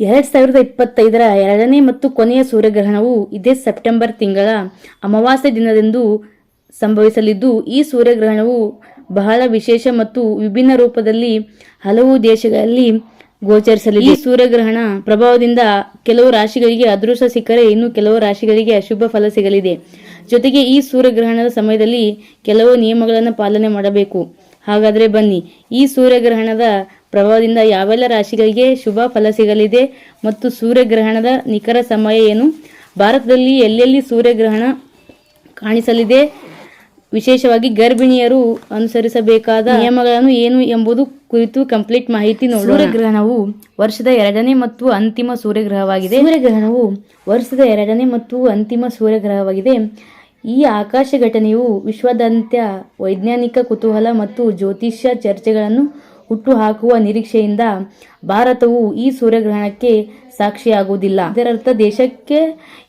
ಎರಡ್ ಸಾವಿರದ ಇಪ್ಪತ್ತೈದರ ಎರಡನೇ ಮತ್ತು ಕೊನೆಯ ಸೂರ್ಯಗ್ರಹಣವು ಇದೇ ಸೆಪ್ಟೆಂಬರ್ ತಿಂಗಳ ಅಮಾವಾಸ್ಯೆ ದಿನದಂದು ಸಂಭವಿಸಲಿದ್ದು, ಈ ಸೂರ್ಯಗ್ರಹಣವು ಬಹಳ ವಿಶೇಷ ಮತ್ತು ವಿಭಿನ್ನ ರೂಪದಲ್ಲಿ ಹಲವು ದೇಶಗಳಲ್ಲಿ ಗೋಚರಿಸಲಿದೆ. ಈ ಸೂರ್ಯಗ್ರಹಣ ಪ್ರಭಾವದಿಂದ ಕೆಲವು ರಾಶಿಗಳಿಗೆ ಅದೃಷ್ಟ ಸಿಕ್ಕರೆ ಇನ್ನು ಕೆಲವು ರಾಶಿಗಳಿಗೆ ಅಶುಭ ಫಲ ಸಿಗಲಿದೆ. ಜೊತೆಗೆ ಈ ಸೂರ್ಯಗ್ರಹಣದ ಸಮಯದಲ್ಲಿ ಕೆಲವು ನಿಯಮಗಳನ್ನು ಪಾಲನೆ ಮಾಡಬೇಕು. ಹಾಗಾದರೆ ಬನ್ನಿ, ಈ ಸೂರ್ಯಗ್ರಹಣದ ಪ್ರಭಾವದಿಂದ ಯಾವೆಲ್ಲ ರಾಶಿಗಳಿಗೆ ಶುಭ ಫಲ ಸಿಗಲಿದೆ ಮತ್ತು ಸೂರ್ಯಗ್ರಹಣದ ನಿಖರ ಸಮಯ ಏನು? ಭಾರತದಲ್ಲಿ ಎಲ್ಲೆಲ್ಲಿ ಸೂರ್ಯಗ್ರಹಣ ಕಾಣಿಸಲಿದೆ? ವಿಶೇಷವಾಗಿ ಗರ್ಭಿಣಿಯರು ಅನುಸರಿಸಬೇಕಾದ ನಿಯಮಗಳನ್ನು ಏನು ಎಂಬುದು ಕುರಿತು ಕಂಪ್ಲೀಟ್ ಮಾಹಿತಿ ನೋಡಿ ಸೂರ್ಯಗ್ರಹಣವು ವರ್ಷದ ಎರಡನೇ ಮತ್ತು ಅಂತಿಮ ಸೂರ್ಯಗ್ರಹವಾಗಿದೆ. ಸೂರ್ಯಗ್ರಹಣವು ವರ್ಷದ ಎರಡನೇ ಮತ್ತು ಅಂತಿಮ ಸೂರ್ಯಗ್ರಹವಾಗಿದೆ. ಈ ಆಕಾಶ ಘಟನೆಯು ವಿಶ್ವದಂತ್ಯ ವೈಜ್ಞಾನಿಕ ಕುತೂಹಲ ಮತ್ತು ಜ್ಯೋತಿಷ್ಯ ಚರ್ಚೆಗಳನ್ನು ಹುಟ್ಟುಹಾಕುವ ನಿರೀಕ್ಷೆಯಿಂದ ಭಾರತವು ಈ ಸೂರ್ಯಗ್ರಹಣಕ್ಕೆ ಸಾಕ್ಷಿಯಾಗುವುದಿಲ್ಲ. ಇದರರ್ಥ ದೇಶಕ್ಕೆ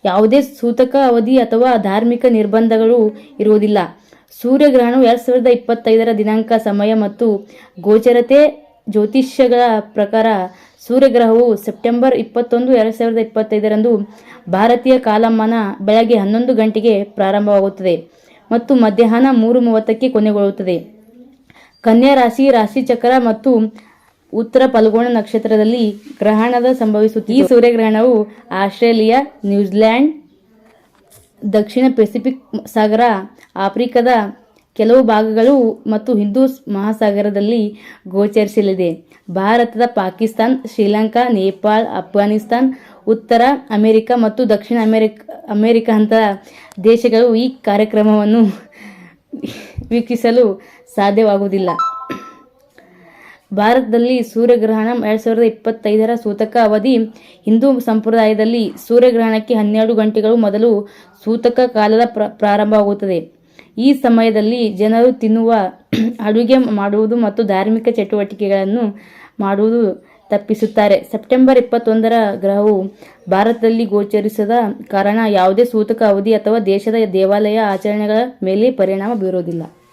ಯಾವುದೇ ಸೂತಕ ಅವಧಿ ಅಥವಾ ಧಾರ್ಮಿಕ ನಿರ್ಬಂಧಗಳು ಇರುವುದಿಲ್ಲ. ಸೂರ್ಯಗ್ರಹಣವು ಎರಡ್ ಸಾವಿರದ ಇಪ್ಪತ್ತೈದರ ದಿನಾಂಕ, ಸಮಯ ಮತ್ತು ಗೋಚರತೆ ಜ್ಯೋತಿಷ್ಯಗಳ ಪ್ರಕಾರ ಸೂರ್ಯಗ್ರಹವು ಸೆಪ್ಟೆಂಬರ್ ಇಪ್ಪತ್ತೊಂದು, ಎರಡ್ ಸಾವಿರದ ಇಪ್ಪತ್ತೈದರಂದು ಭಾರತೀಯ ಕಾಲಮಾನ ಬೆಳಗ್ಗೆ ಹನ್ನೊಂದು ಗಂಟೆಗೆ ಪ್ರಾರಂಭವಾಗುತ್ತದೆ ಮತ್ತು ಮಧ್ಯಾಹ್ನ ಮೂರು ಮೂವತ್ತಕ್ಕೆ ಕೊನೆಗೊಳ್ಳುತ್ತದೆ. ಕನ್ಯಾ ರಾಶಿ ರಾಶಿ ಚಕ್ರ ಮತ್ತು ಉತ್ತರ ಫಲ್ಗುಣ ನಕ್ಷತ್ರದಲ್ಲಿ ಗ್ರಹಣದ ಸಂಭವಿಸುತ್ತಿದೆ. ಈ ಸೂರ್ಯಗ್ರಹಣವು ಆಸ್ಟ್ರೇಲಿಯಾ ನ್ಯೂಜಿಲ್ಯಾಂಡ್ ದಕ್ಷಿಣ ಪೆಸಿಫಿಕ್ ಸಾಗರ, ಆಫ್ರಿಕಾದ ಕೆಲವು ಭಾಗಗಳು ಮತ್ತು ಹಿಂದೂ ಮಹಾಸಾಗರದಲ್ಲಿ ಗೋಚರಿಸಲಿದೆ. ಭಾರತದ ಪಾಕಿಸ್ತಾನ್, ಶ್ರೀಲಂಕಾ, ನೇಪಾಳ ಅಫ್ಘಾನಿಸ್ತಾನ್ ಉತ್ತರ ಅಮೆರಿಕ ಮತ್ತು ದಕ್ಷಿಣ ಅಮೆರಿಕ ಅಮೆರಿಕ ಅಂತ ದೇಶಗಳು ಈ ಕಾರ್ಯಕ್ರಮವನ್ನು ವೀಕ್ಷಿಸಲು ಸಾಧ್ಯವಾಗುವುದಿಲ್ಲ. ಭಾರತದಲ್ಲಿ ಸೂರ್ಯಗ್ರಹಣ ಎರಡು ಸಾವಿರದ ಇಪ್ಪತ್ತೈದರ ಸೂತಕ ಅವಧಿ ಹಿಂದೂ ಸಂಪ್ರದಾಯದಲ್ಲಿ ಸೂರ್ಯಗ್ರಹಣಕ್ಕೆ ಹನ್ನೆರಡು ಗಂಟೆಗಳು ಮೊದಲು ಸೂತಕ ಕಾಲದ ಪ್ರ, ಪ್ರಾರಂಭವಾಗುತ್ತದೆ. ಈ ಸಮಯದಲ್ಲಿ ಜನರು ತಿನ್ನುವ ಅಡುಗೆ ಮಾಡುವುದು ಮತ್ತು ಧಾರ್ಮಿಕ ಚಟುವಟಿಕೆಗಳನ್ನು ಮಾಡುವುದು ತಪ್ಪಿಸುತ್ತಾರೆ. ಸೆಪ್ಟೆಂಬರ್ ಇಪ್ಪತ್ತೊಂದರ ಗ್ರಹವು ಭಾರತದಲ್ಲಿ ಗೋಚರಿಸದ ಕಾರಣ ಯಾವುದೇ ಸೂತಕ ಅವಧಿ ಅಥವಾ ದೇಶದ ದೇವಾಲಯ ಆಚರಣೆಗಳ ಮೇಲೆ ಪರಿಣಾಮ ಬೀರುವುದಿಲ್ಲ.